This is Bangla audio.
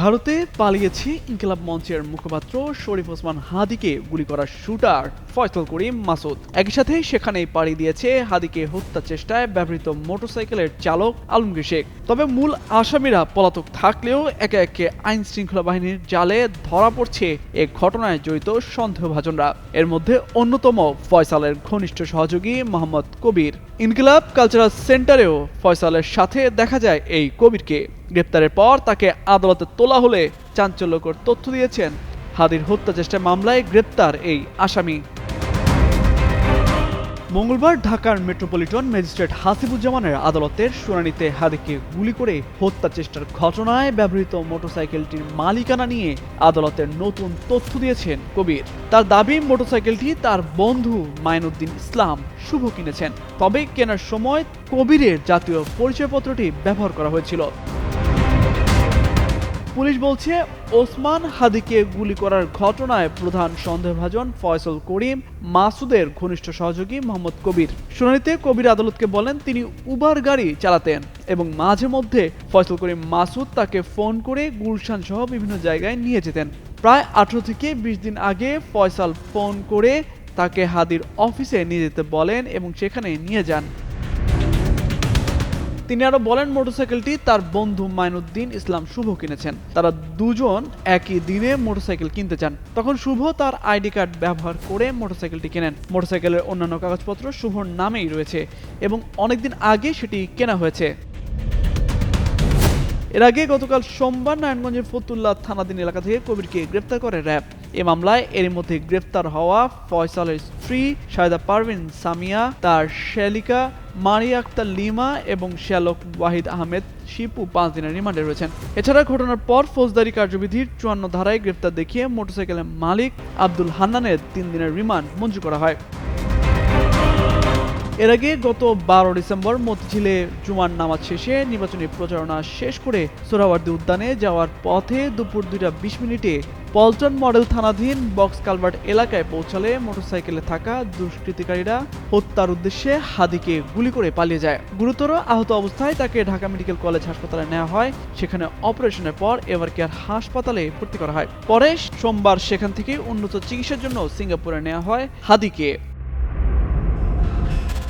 ভারতে পালিয়েছে ইনকিলাব মঞ্চের মুখপাত্র শরীফ ওসমান হাদিকে গুলি করা শুটার ফয়সল করিম মাসুদ। একই সাথে সেখানেই পাড়ি দিয়েছে হাদিকে হত্যা চেষ্টায় ব্যবহৃত মোটরসাইকেলের চালক আলমগীর শেখ। তবে মূল আসামিরা পলাতক থাকলেও একে একে আইন শৃঙ্খলা বাহিনীর জালে ধরা পড়ছে এ ঘটনায় জড়িত সন্দেহভাজনরা। এর মধ্যে অন্যতম ফয়সালের ঘনিষ্ঠ সহযোগী মোহাম্মদ কবির। ইনকিলাব কালচারাল সেন্টারেও ফয়সালের সাথে দেখা যায় এই কবিরকে। গ্রেপ্তারের পর তাকে আদালতে তোলা হলে চাঞ্চল্যকর তথ্য দিয়েছেন হাদির হত্যা চেষ্টা মামলায় গ্রেপ্তার এই আসামি। মঙ্গলবার ঢাকার মেট্রোপলিটন ম্যাজিস্ট্রেট হাসিবুজ্জামানের আদালতের শুনানিতে হাদিকে গুলি করে হত্যা চেষ্টার ঘটনায় ব্যবহৃত মোটরসাইকেলটির মালিকানা নিয়ে আদালতের নতুন তথ্য দিয়েছেন কবির। তার দাবি, মোটরসাইকেলটি তার বন্ধু মাইনুদ্দিন ইসলাম শুভ কিনেছেন। তবে কেনার সময় কবিরের জাতীয় পরিচয়পত্রটি ব্যবহার করা হয়েছিল। পুলিশ বলছে, ওসমান হাদিকে গুলি করার ঘটনায় প্রধান সন্দেহভাজন ফয়সল করিম, মাসুদের ঘনিষ্ঠ সহযোগী মোহাম্মদ কবির। শুনানিতে কবির আদালতকে বলেন, তিনি উবার গাড়ি চালাতেন এবং মাঝে মধ্যে ফয়সল করিম মাসুদ তাকে ফোন করে গুলশান সহ বিভিন্ন জায়গায় নিয়ে যেতেন। প্রায় আঠারো থেকে বিশ দিন আগে ফয়সাল ফোন করে তাকে হাদির অফিসে নিয়ে যেতে বলেন এবং সেখানে নিয়ে যান। তিনি আরও বলেন মোটরসাইকেলটি তার বন্ধু মাইনুদ্দিন ইসলাম শুভ কিনেছেন। তারা দুজন একই দিনে মোটরসাইকেল কিনতে চান। তখন শুভ তার আইডি কার্ড ব্যবহার করে মোটরসাইকেলটি কেনেন। মোটরসাইকেলের অন্যান্য কাগজপত্র শুভর নামেই রয়েছে এবং অনেকদিন আগে সেটি কেনা হয়েছে। এর আগে গতকাল সোমবার নারায়ণগঞ্জের ফতুল্লা থানাধীন এলাকা থেকে কবিরকে গ্রেপ্তার করে র্যাব। এ মামলায় এর মধ্যে গ্রেপ্তার হওয়া ফয়সালের স্ত্রী সায়দা পারভিন, সামিয়া, তার শ্যালিকা, মারিয়া আক্তার লিমা এবং শ্যালক ওয়াহিদ আহমেদ, শিপু পাঁচ দিনের রিমান্ডে রয়েছেন। এছাড়া ঘটনার পর ফৌজদারি কার্যবিধির চুয়ান্ন ধারায় গ্রেপ্তার দেখিয়ে মোটরসাইকেলের মালিক আব্দুল হান্নানের তিন দিনের রিমান্ড মঞ্জুর করা হয়। এর আগে গত বারো ডিসেম্বর মতিঝিলে জুমার নামাজ শেষে নির্বাচনী প্রচারণা শেষ করে সোহরাওয়ার্দী উদ্যানে যাওয়ার পথে দুপুর দুইটা বিশ মিনিটে পল্টন মডেল থানাধীন বক্স কালভার্ট এলাকায় পৌঁছালে মোটরসাইকেলে থাকা দুষ্কৃতিকারীরা হত্যার উদ্দেশ্যে হাদিকে গুলি করে পালিয়ে যায়। গুরুতর আহত অবস্থায় তাকে ঢাকা মেডিকেল কলেজ হাসপাতালে নেওয়া হয়। সেখানে অপারেশনের পর এবার কেয়ার হাসপাতালে ভর্তি করা হয়। পরে সোমবার সেখান থেকে উন্নত চিকিৎসার জন্য সিঙ্গাপুরে নেওয়া হয় হাদিকে।